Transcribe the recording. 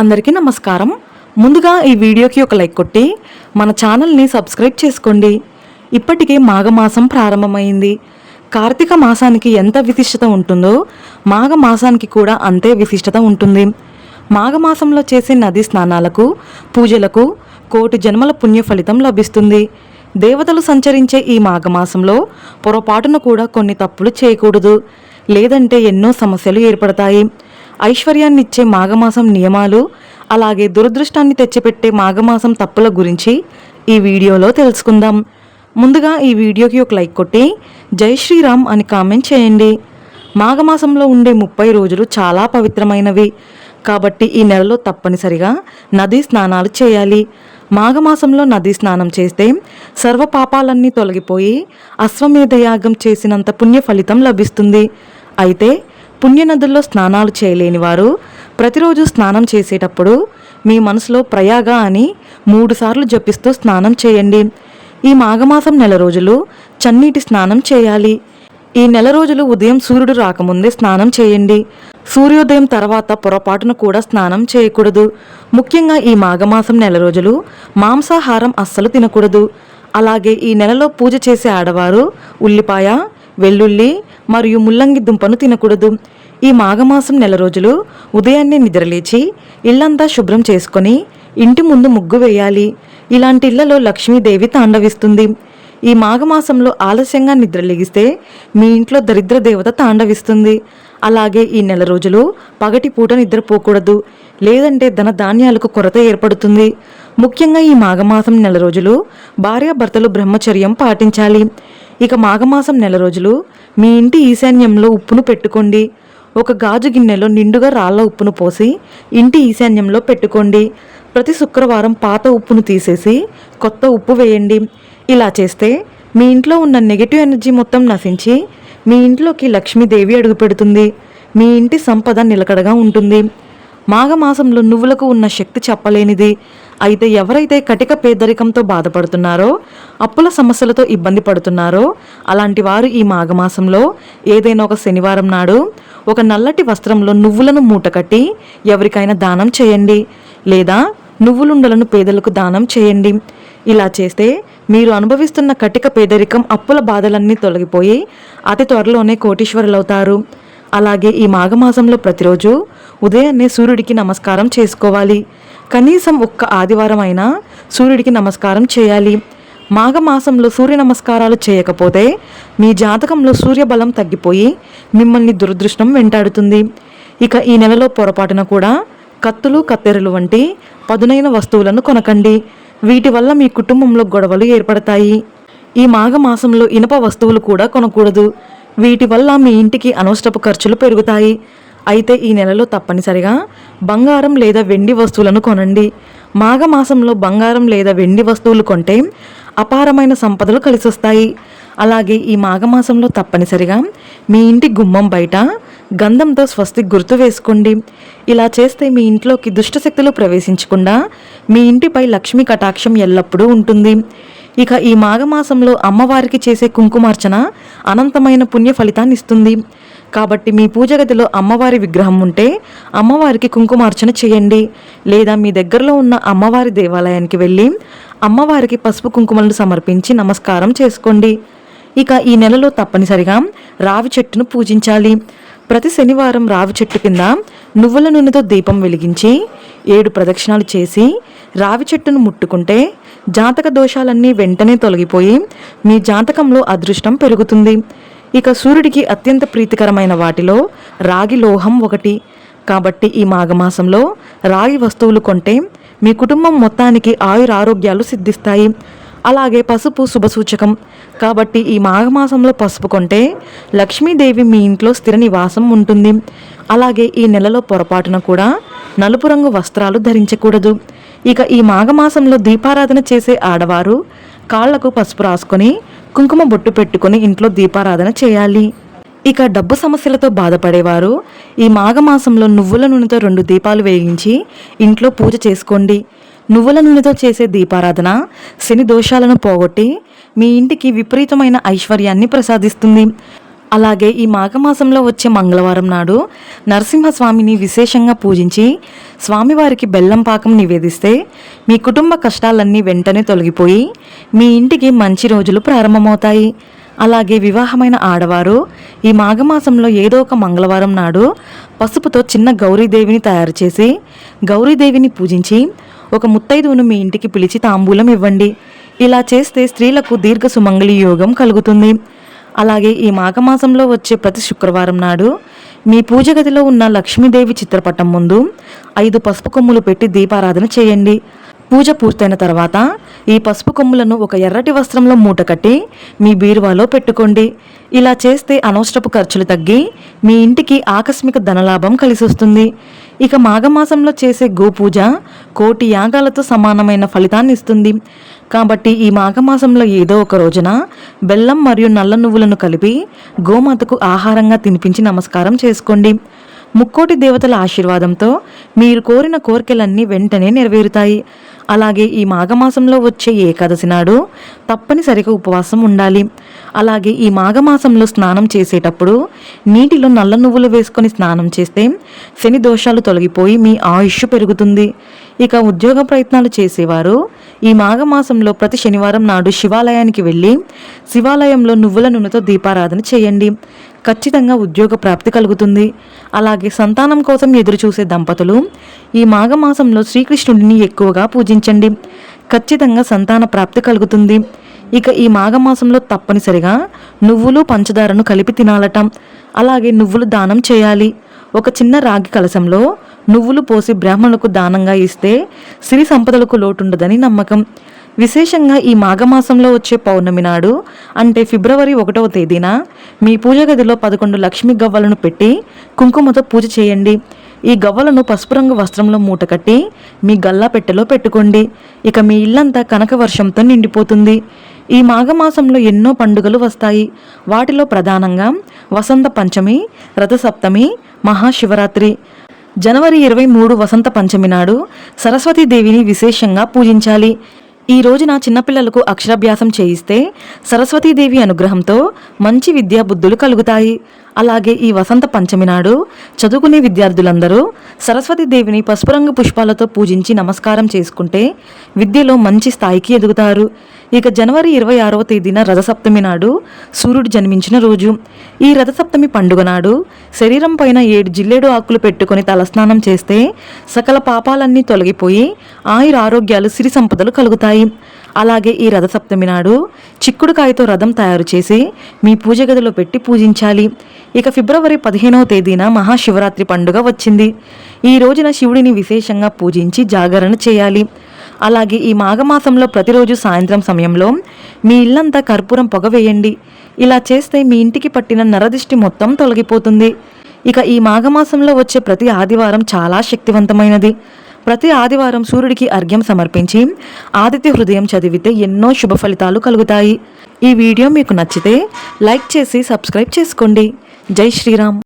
అందరికీ నమస్కారం. ముందుగా ఈ వీడియోకి ఒక లైక్ కొట్టి మన ఛానల్ని సబ్స్క్రైబ్ చేసుకోండి. ఇప్పటికే మాఘమాసం ప్రారంభమైంది. కార్తీక మాసానికి ఎంత విశిష్టత ఉంటుందో మాఘ మాసానికి కూడా అంతే విశిష్టత ఉంటుంది. మాఘమాసంలో చేసే నది స్నానాలకు పూజలకు కోటి జన్మల పుణ్య ఫలితం లభిస్తుంది. దేవతలు సంచరించే ఈ మాఘమాసంలో పొరపాటున కూడా కొన్ని తప్పులు చేయకూడదు. లేదంటే ఎన్నో సమస్యలు ఏర్పడతాయి. ఐశ్వర్యాన్నిచ్చే మాఘమాసం నియమాలు అలాగే దురదృష్టాన్ని తెచ్చిపెట్టే మాఘమాసం తప్పుల గురించి ఈ వీడియోలో తెలుసుకుందాం. ముందుగా ఈ వీడియోకి ఒక లైక్ కొట్టి జై శ్రీరామ్ అని కామెంట్ చేయండి. మాఘమాసంలో ఉండే ముప్పై రోజులు చాలా పవిత్రమైనవి. కాబట్టి ఈ నెలలో తప్పనిసరిగా నదీ స్నానాలు చేయాలి. మాఘమాసంలో నదీ స్నానం చేస్తే సర్వ పాపాలన్నీ తొలగిపోయి అశ్వమేధ యాగం చేసినంత పుణ్య ఫలితం లభిస్తుంది. అయితే పుణ్యనదుల్లో స్నానాలు చేయలేని వారు ప్రతిరోజు స్నానం చేసేటప్పుడు మీ మనసులో ప్రయాగ అని మూడుసార్లు జపిస్తూ స్నానం చేయండి. ఈ మాఘమాసం నెల రోజులు చన్నీటి స్నానం చేయాలి. ఈ నెల రోజులు ఉదయం సూర్యుడు రాకముందే స్నానం చేయండి. సూర్యోదయం తర్వాత పొరపాటున కూడా స్నానం చేయకూడదు. ముఖ్యంగా ఈ మాఘమాసం నెల రోజులు మాంసాహారం అస్సలు తినకూడదు. అలాగే ఈ నెలలో పూజ చేసే ఆడవారు ఉల్లిపాయ వెల్లుల్లి మరియు ముల్లంగి దుంపను తినకూడదు. ఈ మాఘమాసం నెల రోజులు ఉదయాన్నే నిద్రలేచి ఇల్లంతా శుభ్రం చేసుకొని ఇంటి ముందు ముగ్గు వేయాలి. ఇలాంటి ఇళ్ళలో లక్ష్మీదేవి తాండవిస్తుంది. ఈ మాఘమాసంలో ఆలస్యంగా నిద్రలేగిస్తే మీ ఇంట్లో దరిద్ర దేవత తాండవిస్తుంది. అలాగే ఈ నెల రోజులు పగటి పూట నిద్రపోకూడదు. లేదంటే ధన ధాన్యాలకు కొరత ఏర్పడుతుంది. ముఖ్యంగా ఈ మాఘమాసం నెల రోజులు భార్యాభర్తలు బ్రహ్మచర్యం పాటించాలి. ఇక మాఘమాసం నెల రోజులు మీ ఇంటి ఈశాన్యంలో ఉప్పును పెట్టుకోండి. ఒక గాజు గిన్నెలో నిండుగా రాళ్ళ ఉప్పును పోసి ఇంటి ఈశాన్యంలో పెట్టుకోండి. ప్రతి శుక్రవారం పాత ఉప్పును తీసేసి కొత్త ఉప్పు వేయండి. ఇలా చేస్తే మీ ఇంట్లో ఉన్న నెగిటివ్ ఎనర్జీ మొత్తం నశించి మీ ఇంట్లోకి లక్ష్మీదేవి అడుగుపెడుతుంది మీ ఇంటి సంపద నిలకడగా ఉంటుంది. మాఘమాసంలో నువ్వులకు ఉన్న శక్తి చెప్పలేనిది. అయితే ఎవరైతే కటిక పేదరికంతో బాధపడుతున్నారో అప్పుల సమస్యలతో ఇబ్బంది పడుతున్నారో అలాంటి వారు ఈ మాఘమాసంలో ఏదైనా ఒక శనివారం నాడు ఒక నల్లటి వస్త్రంలో నువ్వులను మూటకట్టి ఎవరికైనా దానం చేయండి. లేదా నువ్వులుండలను పేదలకు దానం చేయండి. ఇలా చేస్తే మీరు అనుభవిస్తున్న కటిక పేదరికం అప్పుల బాధలన్నీ తొలగిపోయి అతి త్వరలోనే కోటీశ్వరులవుతారు. అలాగే ఈ మాఘమాసంలో ప్రతిరోజు ఉదయాన్నే సూర్యుడికి నమస్కారం చేసుకోవాలి. కనీసం ఒక్క ఆదివారం అయినా సూర్యుడికి నమస్కారం చేయాలి. మాఘమాసంలో సూర్య నమస్కారాలు చేయకపోతే మీ జాతకంలో సూర్యబలం తగ్గిపోయి మిమ్మల్ని దురదృష్టం వెంటాడుతుంది. ఇక ఈ నెలలో పొరపాటున కూడా కత్తులు కత్తెరలు వంటి పదునైన వస్తువులను కొనకండి. వీటి వల్ల మీ కుటుంబంలో గొడవలు ఏర్పడతాయి. ఈ మాఘమాసంలో ఇనప వస్తువులు కూడా కొనకూడదు. వీటి వల్ల మీ ఇంటికి అనవసరపు ఖర్చులు పెరుగుతాయి. అయితే ఈ నెలలో తప్పనిసరిగా బంగారం లేదా వెండి వస్తువులను కొనండి. మాఘమాసంలో బంగారం లేదా వెండి వస్తువులు కొంటే అపారమైన సంపదలు కలిసొస్తాయి. అలాగే ఈ మాఘమాసంలో తప్పనిసరిగా మీ ఇంటి గుమ్మం బయట గంధంతో స్వస్తి గుర్తు వేసుకోండి. ఇలా చేస్తే మీ ఇంట్లోకి దుష్టశక్తులు ప్రవేశించకుండా మీ ఇంటిపై లక్ష్మీ కటాక్షం ఎల్లప్పుడూ ఉంటుంది. ఇక ఈ మాఘమాసంలో అమ్మవారికి చేసే కుంకుమార్చన అనంతమైన పుణ్య ఫలితాన్ని ఇస్తుంది. కాబట్టి మీ పూజ గదిలో అమ్మవారి విగ్రహం ఉంటే అమ్మవారికి కుంకుమార్చన చేయండి. లేదా మీ దగ్గరలో ఉన్న అమ్మవారి దేవాలయానికి వెళ్ళి అమ్మవారికి పసుపు కుంకుమలను సమర్పించి నమస్కారం చేసుకోండి. ఇక ఈ నెలలో తప్పనిసరిగా రావి చెట్టును పూజించాలి. ప్రతి శనివారం రావి చెట్టు కింద నువ్వుల నూనెతో దీపం వెలిగించి ఏడు ప్రదక్షిణాలు చేసి రావి చెట్టును ముట్టుకుంటే జాతక దోషాలన్నీ వెంటనే తొలగిపోయి మీ జాతకంలో అదృష్టం పెరుగుతుంది. ఇక సూర్యుడికి అత్యంత ప్రీతికరమైన వాటిలో రాగి లోహం ఒకటి. కాబట్టి ఈ మాఘమాసంలో రాగి వస్తువులు కొంటే మీ కుటుంబం మొత్తానికి ఆయురారోగ్యాలు సిద్ధిస్తాయి. అలాగే పసుపు శుభసూచకం. కాబట్టి ఈ మాఘమాసంలో పసుపు కొంటే లక్ష్మీదేవి మీ ఇంట్లో స్థిర నివాసం ఉంటుంది. అలాగే ఈ నెలలో పొరపాటున కూడా నలుపు రంగు వస్త్రాలు ధరించకూడదు. ఇక ఈ మాఘమాసంలో దీపారాధన చేసే ఆడవారు కాళ్ళకు పసుపు రాసుకొని కుంకుమ బొట్టు పెట్టుకొని ఇంట్లో దీపారాధన చేయాలి. ఇక డబ్బు సమస్యలతో బాధపడేవారు. ఈ మాఘమాసంలో నువ్వుల నూనెతో రెండు దీపాలు వేయించి ఇంట్లో పూజ చేసుకోండి. నువ్వుల నూనెతో చేసే దీపారాధన శని దోషాలను పోగొట్టి మీ ఇంటికి విపరీతమైన ఐశ్వర్యాన్ని ప్రసాదిస్తుంది. అలాగే ఈ మాఘమాసంలో వచ్చే మంగళవారం నాడు నరసింహస్వామిని విశేషంగా పూజించి స్వామివారికి బెల్లం పాకం నివేదిస్తే మీ కుటుంబ కష్టాలన్నీ వెంటనే తొలగిపోయి మీ ఇంటికి మంచి రోజులు ప్రారంభమవుతాయి. అలాగే వివాహమైన ఆడవారు ఈ మాఘమాసంలో ఏదో ఒక మంగళవారం నాడు పసుపుతో చిన్న గౌరీదేవిని తయారు చేసి గౌరీదేవిని పూజించి ఒక ముత్తైదువును మీ ఇంటికి పిలిచి తాంబూలం ఇవ్వండి. ఇలా చేస్తే స్త్రీలకు దీర్ఘ సుమంగళి యోగం కలుగుతుంది. అలాగే ఈ మాఘమాసంలో వచ్చే ప్రతి శుక్రవారం నాడు మీ పూజ గదిలో ఉన్న లక్ష్మీదేవి చిత్రపటం ముందు ఐదు పసుపు కొమ్ములు పెట్టి దీపారాధన చేయండి. పూజ పూర్తయిన తర్వాత ఈ పసుపు కొమ్ములను ఒక ఎర్రటి వస్త్రంలో మూట కట్టి మీ బీరువాలో పెట్టుకోండి. ఇలా చేస్తే అనవసరపు ఖర్చులు తగ్గి మీ ఇంటికి ఆకస్మిక ధనలాభం కలిసి వస్తుంది ఇక మాఘమాసంలో చేసే గోపూజ కోటి యాగాలతో సమానమైన ఫలితాన్ని ఇస్తుంది. కాబట్టి ఈ మాఘమాసంలో ఏదో ఒక రోజున బెల్లం మరియు నల్ల నువ్వులను కలిపి గోమాతకు ఆహారంగా తినిపించి నమస్కారం చేసుకోండి. ముక్కోటి దేవతల ఆశీర్వాదంతో మీరు కోరిన కోరికలన్నీ వెంటనే నెరవేరుతాయి. అలాగే ఈ మాఘమాసంలో వచ్చే ఏకాదశి నాడు తప్పనిసరిగా ఉపవాసం ఉండాలి. అలాగే ఈ మాఘమాసంలో స్నానం చేసేటప్పుడు నీటిలో నల్ల నువ్వులు వేసుకొని స్నానం చేస్తే శని దోషాలు తొలగిపోయి మీ ఆయుష్ పెరుగుతుంది. ఇక ఉద్యోగ ప్రయత్నాలు చేసేవారు. ఈ మాఘమాసంలో ప్రతి శనివారం నాడు శివాలయానికి వెళ్ళి శివాలయంలో నువ్వుల నూనెతో దీపారాధన చేయండి. ఖచ్చితంగా ఉద్యోగ ప్రాప్తి కలుగుతుంది. అలాగే సంతానం కోసం ఎదురుచూసే దంపతులు ఈ మాఘమాసంలో శ్రీకృష్ణుడిని ఎక్కువగా పూజించండి. ఖచ్చితంగా సంతాన ప్రాప్తి కలుగుతుంది. ఇక ఈ మాఘమాసంలో తప్పనిసరిగా నువ్వులు పంచదారను కలిపి తినాలటం. అలాగే నువ్వులు దానం చేయాలి. ఒక చిన్న రాగి కలశంలో నువ్వులు పోసి బ్రాహ్మణులకు దానంగా ఇస్తే సిరి సంపదలకు లోటుండదని నమ్మకం. విశేషంగా ఈ మాఘమాసంలో వచ్చే పౌర్ణమి నాడు అంటే ఫిబ్రవరి ఒకటవ తేదీన మీ పూజ గదిలో పదకొండు లక్ష్మి గవ్వలను పెట్టి కుంకుమతో పూజ చేయండి. ఈ గవ్వలను పసుపు రంగు వస్త్రంలో మూటకట్టి మీ గల్లా పెట్టెలో పెట్టుకోండి. ఇక మీ ఇల్లంతా కనక వర్షంతో నిండిపోతుంది. ఈ మాఘమాసంలో ఎన్నో పండుగలు వస్తాయి. వాటిలో ప్రధానంగా వసంత పంచమి రథసప్తమి మహాశివరాత్రి. జనవరి ఇరవై మూడు వసంత పంచమి నాడు సరస్వతీదేవిని విశేషంగా పూజించాలి. ఈ రోజున చిన్నపిల్లలకు అక్షరాభ్యాసం చేయిస్తే సరస్వతీదేవి అనుగ్రహంతో మంచి విద్యా బుద్ధులు కలుగుతాయి. అలాగే ఈ వసంత పంచమి నాడు చదువుకునే విద్యార్థులందరూ సరస్వతీదేవిని పసుపు రంగు పుష్పాలతో పూజించి నమస్కారం చేసుకుంటే విద్యలో మంచి స్థాయికి ఎదుగుతారు. ఇక జనవరి ఇరవై ఆరవ తేదీన రథసప్తమి నాడు సూర్యుడు జన్మించిన రోజు. ఈ రథసప్తమి పండుగ నాడు శరీరం పైన ఏడు జిల్లేడు ఆకులు పెట్టుకొని తలస్నానం చేస్తే సకల పాపాలన్నీ తొలగిపోయి ఆయుర ఆరోగ్యాలు సిరి సంపదలు కలుగుతాయి. అలాగే ఈ రథసప్తమి నాడు చిక్కుడుకాయతో రథం తయారు చేసి మీ పూజ గదిలో పెట్టి పూజించాలి. ఇక ఫిబ్రవరి పదిహేనవ తేదీన మహాశివరాత్రి పండుగ వచ్చింది. ఈ రోజున శివుడిని విశేషంగా పూజించి జాగరణ చేయాలి. అలాగే ఈ మాఘమాసంలో ప్రతిరోజు సాయంత్రం సమయంలో మీ ఇల్లంతా కర్పూరం పొగ వేయండి. ఇలా చేస్తే మీ ఇంటికి పట్టిన నరదిష్టి మొత్తం తొలగిపోతుంది. ఇక ఈ మాఘమాసంలో వచ్చే ప్రతి ఆదివారం చాలా శక్తివంతమైనది. ప్రతి ఆదివారం సూర్యుడికి అర్ఘ్యం సమర్పించి ఆదిత్య హృదయం చదివితే ఎన్నో శుభ ఫలితాలు కలుగుతాయి. ఈ వీడియో మీకు నచ్చితే లైక్ చేసి సబ్స్క్రైబ్ చేసుకోండి. జై శ్రీరామ్.